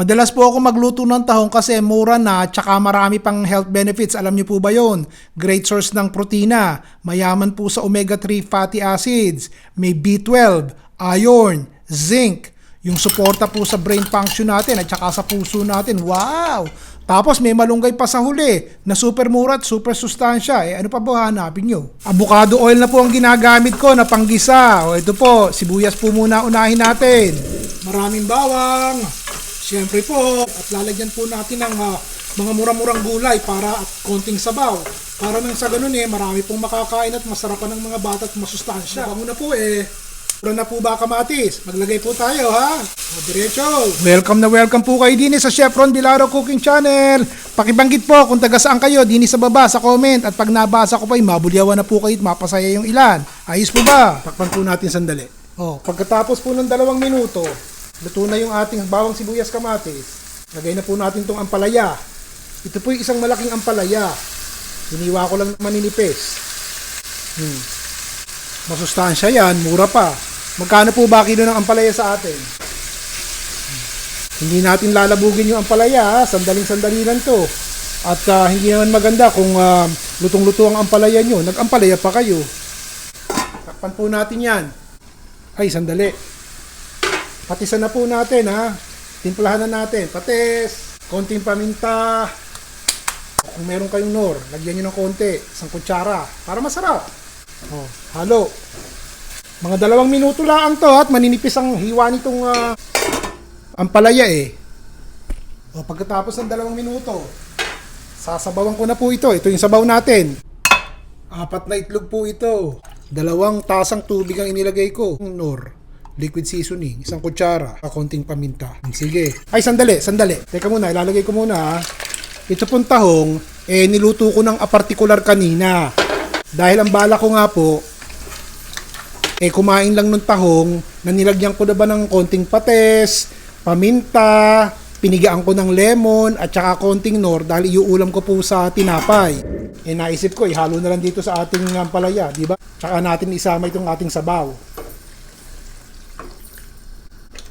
Madalas po ako magluto ng tahong kasi mura na tsaka marami pang health benefits. Alam niyo po ba yon? Great source ng protina. Mayaman po sa omega-3 fatty acids. May B12, iron, zinc. Yung suporta po sa brain function natin at tsaka sa puso natin. Wow! Tapos may malunggay pa sa huli na super mura at super sustansya. Eh ano pa ba hanapin nyo? Avocado oil na po ang ginagamit ko na panggisa. O ito po, sibuyas po muna unahin natin. Maraming bawang. Siyempre po, at lalagyan po natin ng ah, mga mura-murang gulay para at konting sabaw. Para nang sa ganun eh, marami pong makakain at masarapan ng mga bata at masustansya. Bango na po eh. Puro na po ba kamatis? Maglagay po tayo ha. O diretso. Welcome na welcome po kayo din sa Chef Ron Bilaro Cooking Channel. Pakibanggit po kung taga saan kayo din sa baba sa comment at pag nabasa ko pa ay mabulyawan na po kayo at mapasaya yung ilan. Ayos po ba? Takpan po natin sandali. Oh, pagkatapos po ng dalawang minuto, luto na yung ating bawang sibuyas kamatis. Lagay na po natin tong ampalaya. Ito po yung isang malaking ampalaya. Hiniwa ko lang maninipis. Hmm. Masustansya yan, mura pa. Magkano po ba kilo ng ampalaya sa atin? Hmm. Hindi natin lalabugin yung ampalaya, sandaling-sandali lang to. At ah, hindi naman maganda kung ah, lutong-luto ang ampalaya nyo. Nag-ampalaya pa kayo. Takpan po natin yan. Ay, sandali. Patisan na po natin ha. Timplahan na natin. Patis, konting paminta. Kung meron kayong nor, lagyan nyo ng konti. Isang kutsara. Para masarap. Oh, halo. Mga dalawang minuto lang to at maninipis ang hiwa nitong ah, ampalaya eh. O, pagkatapos ng dalawang minuto, sasabawan ko na po ito. Ito yung sabaw natin. Apat na itlog po ito. Dalawang tasang tubig ang inilagay ko. Nor. Liquid seasoning. Isang kutsara. Kakunting paminta. Sige. Ay, sandali, sandali. Teka muna, ilalagay ko muna ha. Ito pong tahong, eh, niluto ko ng apartikular kanina. Dahil ang bala ko nga po, eh, kumain lang ng tahong na nilagyan ko na ba ng konting pates, paminta, pinigaan ko ng lemon at saka konting nor dahil iuulam ko po sa tinapay. Eh naisip ko, ihalo na lang dito sa ating ampalaya, di ba? Tsaka natin isama itong ating sabaw.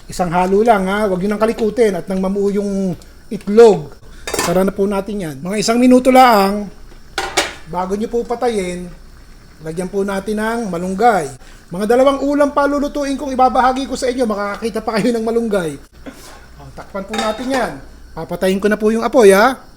Isang halo lang ha, huwag yun ang kalikutin at nang mamuo yung itlog. Tara na po natin yan. Mga isang minuto lang, bago nyo po patayin, lagyan po natin ng malunggay. Mga dalawang ulam pa lulutuin kong ibabahagi ko sa inyo, makakakita pa kayo ng malunggay. O, takpan po natin yan. Papatayin ko na po yung apoy ha.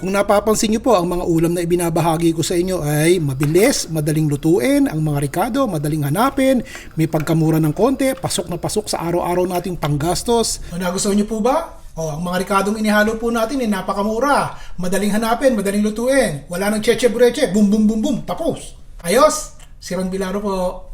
Kung napapansin nyo po, ang mga ulam na ibinabahagi ko sa inyo ay mabilis, madaling lutuin, ang mga rikado, madaling hanapin, may pagkamura ng konti, pasok na pasok sa araw-araw nating panggastos. O, nagustuhan nyo po ba? O, ang mga rikadong inihalo po natin ay napakamura, madaling hanapin, madaling lutuin, wala nang cheche breche, boom boom boom boom, tapos. Ayos! Si Ron Bilaro po.